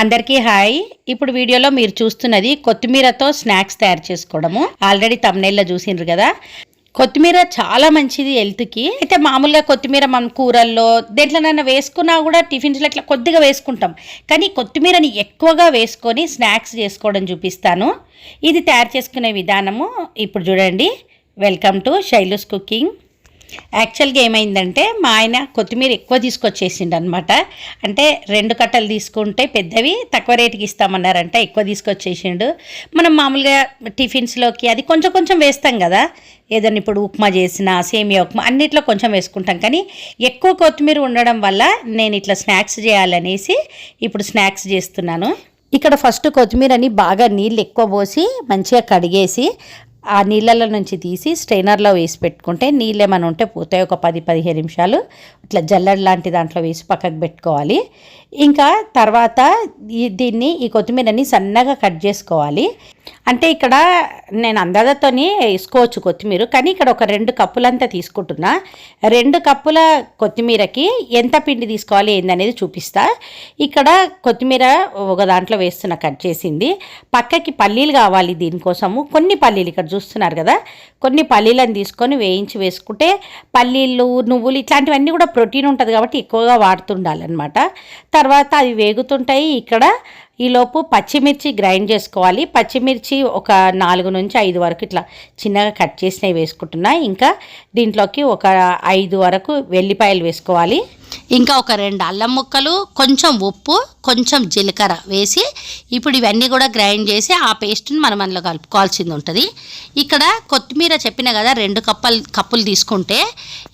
అందరికీ హాయ్. ఇప్పుడు వీడియోలో మీరు చూస్తున్నది కొత్తిమీరతో స్నాక్స్ తయారు చేసుకోవడము. ఆల్రెడీ తమ్నైల్లో చూసిండ్రు కదా. కొత్తిమీర చాలా మంచిది హెల్త్కి. అయితే మామూలుగా కొత్తిమీర మనం కూరల్లో దేంట్లోనైనా వేసుకున్నా కూడా టిఫిన్స్లో ఇట్లా కొద్దిగా వేసుకుంటాం. కానీ కొత్తిమీరని ఎక్కువగా వేసుకొని స్నాక్స్ చేసుకోవడం చూపిస్తాను. ఇది తయారు చేసుకునే విధానము. ఇప్పుడు చూడండి. Welcome to Shailu's cooking. యాక్చువల్గా ఏమైందంటే మా ఆయన కొత్తిమీర ఎక్కువ తీసుకొచ్చేసిండు అనమాట అంటే రెండు కట్టలు తీసుకుంటే పెద్దవి తక్కువ రేటుకి ఇస్తామన్నారంట ఎక్కువ తీసుకొచ్చేసిండు. మనం మామూలుగా టిఫిన్స్లోకి అది కొంచెం కొంచెం వేస్తాం కదా. ఏదైనా ఇప్పుడు ఉప్మా చేసిన సేమియా ఉప్మా అన్నిట్లో కొంచెం వేసుకుంటాం. కానీ ఎక్కువ కొత్తిమీర ఉండడం వల్ల నేను ఇట్లా స్నాక్స్ చేయాలనేసి ఇప్పుడు స్నాక్స్ చేస్తున్నాను. ఇక్కడ ఫస్ట్ కొత్తిమీరని బాగా నీళ్ళు ఎక్కువ పోసి మంచిగా కడిగేసి ఆ నీళ్ళలో నుంచి తీసి స్ట్రైనర్లో వేసి పెట్టుకుంటే నీళ్ళు ఏమైనా ఉంటే పోతాయి. ఒక పది పదిహేను నిమిషాలు ఇట్లా జల్లెడ లాంటి దాంట్లో వేసి పక్కకు పెట్టుకోవాలి. ఇంకా తర్వాత దీన్ని ఈ కొత్తిమీరని సన్నగా కట్ చేసుకోవాలి. అంటే ఇక్కడ నేను అందాజతోని వేసుకోవచ్చు కొత్తిమీర కానీ ఇక్కడ ఒక రెండు కప్పులంతా తీసుకుంటున్నా. రెండు కప్పుల కొత్తిమీరకి ఎంత పిండి తీసుకోవాలి ఏందనేది చూపిస్తా. ఇక్కడ కొత్తిమీర ఒక దాంట్లో వేస్తున్న కట్ చేసింది. పక్కకి పల్లీలు కావాలి దీనికోసము. కొన్ని పల్లీలు ఇక్కడ చూస్తున్నారు కదా కొన్ని పల్లీలను తీసుకొని వేయించి వేసుకుంటే పల్లీలు నువ్వులు ఇట్లాంటివన్నీ కూడా ప్రోటీన్ ఉంటుంది కాబట్టి ఎక్కువగా వాడుతుండాలన్నమాట. తర్వాత అవి వేగుతుంటాయి. ఇక్కడ ఈలోపు పచ్చిమిర్చి గ్రైండ్ చేసుకోవాలి. పచ్చిమిర్చి ఒక నాలుగు నుంచి ఐదు వరకు ఇట్లా చిన్నగా కట్ చేసినవి వేసుకుంటున్నా. ఇంకా దీంట్లోకి ఒక ఐదు వరకు వెల్లిపాయలు వేసుకోవాలి. ఇంకా ఒక రెండు అల్లం ముక్కలు కొంచెం ఉప్పు కొంచెం జీలకర్ర వేసి ఇప్పుడు ఇవన్నీ కూడా గ్రైండ్ చేసి ఆ పేస్ట్ని మనం అందులో కలుపుకోవాల్సింది ఉంటుంది. ఇక్కడ కొత్తిమీర చెప్పిన కదా రెండు కప్పలు కప్పులు తీసుకుంటే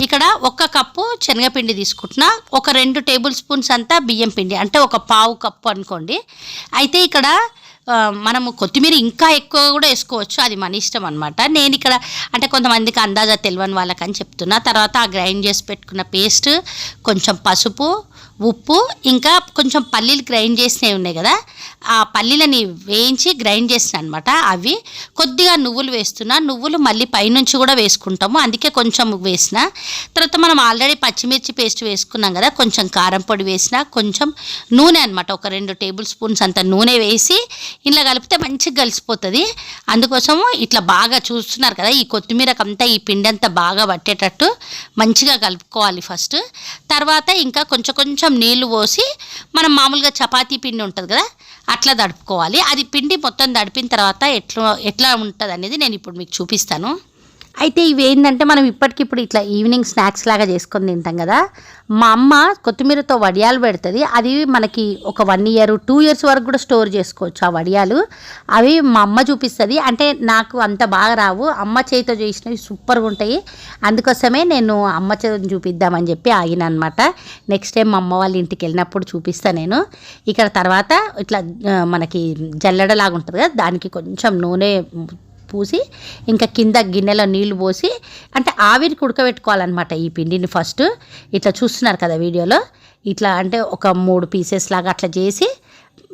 ఇక్కడ ఒక కప్పు శనగపిండి తీసుకుంటున్నా. ఒక రెండు టేబుల్ స్పూన్స్ అంతా బియ్యం పిండి అంటే ఒక పావు కప్పు అనుకోండి. అయితే ఇక్కడ మనము కొత్తిమీర ఇంకా ఎక్కువ కూడా వేసుకోవచ్చు. అది మన ఇష్టం అనమాట నేను ఇక్కడ అంటే కొంతమందికి అందాజా తెలియని వాళ్ళకని చెప్తున్నా. తర్వాత ఆ గ్రైండ్ చేసి పెట్టుకున్న పేస్ట్ కొంచెం పసుపు ఉప్పు ఇంకా కొంచెం పల్లీలు గ్రైండ్ చేసినవి ఉన్నాయి కదా ఆ పల్లీలని వేయించి గ్రైండ్ చేసిన అనమాట అవి కొద్దిగా నువ్వులు వేస్తున్నా నువ్వులు మళ్ళీ పైనుంచి కూడా వేసుకుంటాము. అందుకే కొంచెం వేసిన. తర్వాత మనం ఆల్రెడీ పచ్చిమిర్చి పేస్ట్ వేసుకున్నాం కదా కొంచెం కారం పొడి వేసిన కొంచెం నూనె అనమాట ఒక రెండు టేబుల్ స్పూన్స్ అంత నూనె వేసి ఇలా కలిపితే మంచిగా కలిసిపోతుంది. అందుకోసము ఇట్లా బాగా చూస్తున్నారు కదా ఈ కొత్తిమీరకంతా ఈ పిండి అంతా బాగా పట్టేటట్టు మంచిగా కలుపుకోవాలి ఫస్ట్. తర్వాత ఇంకా కొంచెం కొంచెం నీళ్ళు పోసి మనం మామూలుగా చపాతీ పిండి ఉంటుంది కదా అట్లా దడుపుకోవాలి అది పిండి మొత్తం దడిపిన తర్వాత ఎట్లా ఎట్లా ఉంటుంది అనేది నేను ఇప్పుడు మీకు చూపిస్తాను. అయితే ఇవి ఏంటంటే మనం ఇప్పటికిప్పుడు ఇట్లా ఈవినింగ్ స్నాక్స్ లాగా చేసుకొని తింటాం కదా. మా అమ్మ కొత్తిమీరతో వడియాలు పెడుతుంది. అది మనకి ఒక వన్ ఇయర్ టూ ఇయర్స్ వరకు కూడా స్టోర్ చేసుకోవచ్చు ఆ వడియాలు. అవి మా అమ్మ చూపిస్తుంది. అంటే నాకు అంత బాగా రావు. అమ్మ చేతితో చేసినవి సూపర్గా ఉంటాయి అందుకోసమే నేను అమ్మ చేతిని చూపిద్దామని చెప్పి ఆగిన అనమాట నెక్స్ట్ టైం మా అమ్మ వాళ్ళ ఇంటికి వెళ్ళినప్పుడు చూపిస్తాను నేను. ఇక్కడ తర్వాత ఇట్లా మనకి జల్లెడలాగా ఉంటుంది కదా. దానికి కొంచెం నూనె పూసి ఇంకా కింద గిన్నెలో నీళ్ళు పోసి అంటే ఆవిరికి ఉడకబెట్టుకోవాలన్నమాట ఈ పిండిని ఫస్ట్. ఇట్లా చూస్తున్నారు కదా వీడియోలో? ఇట్లా అంటే ఒక మూడు పీసెస్ లాగా అట్లా చేసి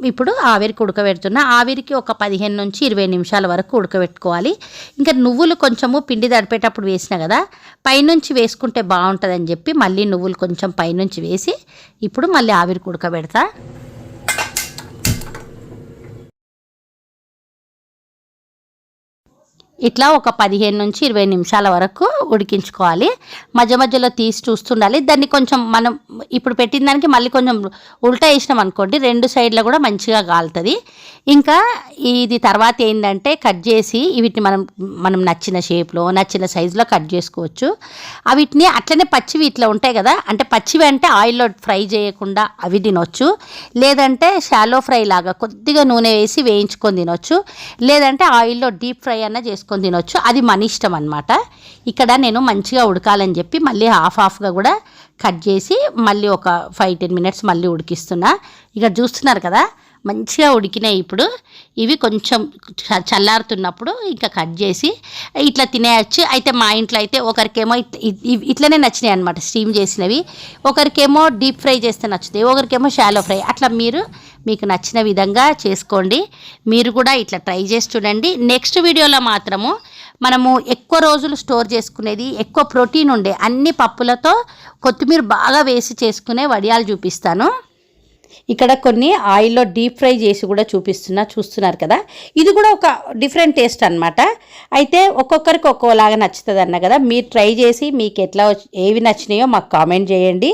ఇప్పుడు ఆవిరికి ఉడకబెడుతున్నా ఆవిరికి ఒక పదిహేను నుంచి ఇరవై నిమిషాల వరకు ఉడకబెట్టుకోవాలి. ఇంకా నువ్వులు కొంచెము పిండి తడిపేటప్పుడు వేసిన కదా పైనుంచి వేసుకుంటే బాగుంటుందని చెప్పి మళ్ళీ నువ్వులు కొంచెం పైనుంచి వేసి ఇప్పుడు మళ్ళీ ఆవిరికి ఉడకబెడతా. ఇట్లా ఒక పదిహేను నుంచి ఇరవై నిమిషాల వరకు ఉడికించుకోవాలి. మధ్య మధ్యలో తీసి చూస్తుండాలి. దాన్ని కొంచెం మనం ఇప్పుడు పెట్టిన దానికి మళ్ళీ కొంచెం ఉల్టా వేసినాం అనుకోండి రెండు సైడ్లో కూడా మంచిగా కాలుతుంది ఇంకా ఇది తర్వాత ఏంటంటే కట్ చేసి వీటిని మనం మనం నచ్చిన షేప్లో నచ్చిన సైజులో కట్ చేసుకోవచ్చు. వీటిని అట్లనే పచ్చివి ఇట్లా ఉంటాయి కదా అంటే పచ్చివి అంటే ఆయిల్లో ఫ్రై చేయకుండా అవి తినొచ్చు. లేదంటే షాలో ఫ్రై లాగా కొద్దిగా నూనె వేసి వేయించుకొని తినొచ్చు. లేదంటే ఆయిల్లో డీప్ ఫ్రై అన్న చేసుకొని తినొచ్చు. అది మన ఇష్టం అనమాట ఇక్కడ నేను మంచిగా ఉడకాలని చెప్పి మళ్ళీ హాఫ్ హాఫ్గా కూడా కట్ చేసి మళ్ళీ ఒక ఫైవ్ టెన్ మినిట్స్ మళ్ళీ ఉడికిస్తున్నా. ఇక్కడ చూస్తున్నారు కదా మంచిగా ఉడికినాయి ఇప్పుడు. ఇవి కొంచెం చ- చల్లారుతున్నప్పుడు ఇంకా కట్ చేసి ఇట్లా తినేయచ్చు. అయితే మా ఇంట్లో అయితే ఒకరికేమో ఇట్లనే నచ్చినాయి అనమాట స్టీమ్ చేసినవి. ఒకరికేమో డీప్ ఫ్రై చేస్తే నచ్చుతాయి. ఒకరికేమో షాలో ఫ్రై. అట్లా మీరు మీకు నచ్చిన విధంగా చేసుకోండి. మీరు కూడా ఇట్లా ట్రై చేసి చూడండి. నెక్స్ట్ వీడియోలో మాత్రము మనము ఎక్కువ రోజులు స్టోర్ చేసుకునేది ఎక్కువ ప్రోటీన్ ఉండే అన్ని పప్పులతో కొత్తిమీర బాగా వేసి చేసుకునే వడియాలు చూపిస్తాను. ఇక్కడ కొన్ని ఆయిల్లో డీప్ ఫ్రై చేసి కూడా చూపిస్తున్నా చూస్తున్నారు కదా. ఇది కూడా ఒక డిఫరెంట్ టేస్ట్ అన్నమాట. అయితే ఒక్కొక్కరికి ఒక్కోలాగా నచ్చుతుంది అన్న కదా. మీరు ట్రై చేసి మీకు ఎట్లా ఏవి నచ్చినాయో మాకు కామెంట్ చేయండి.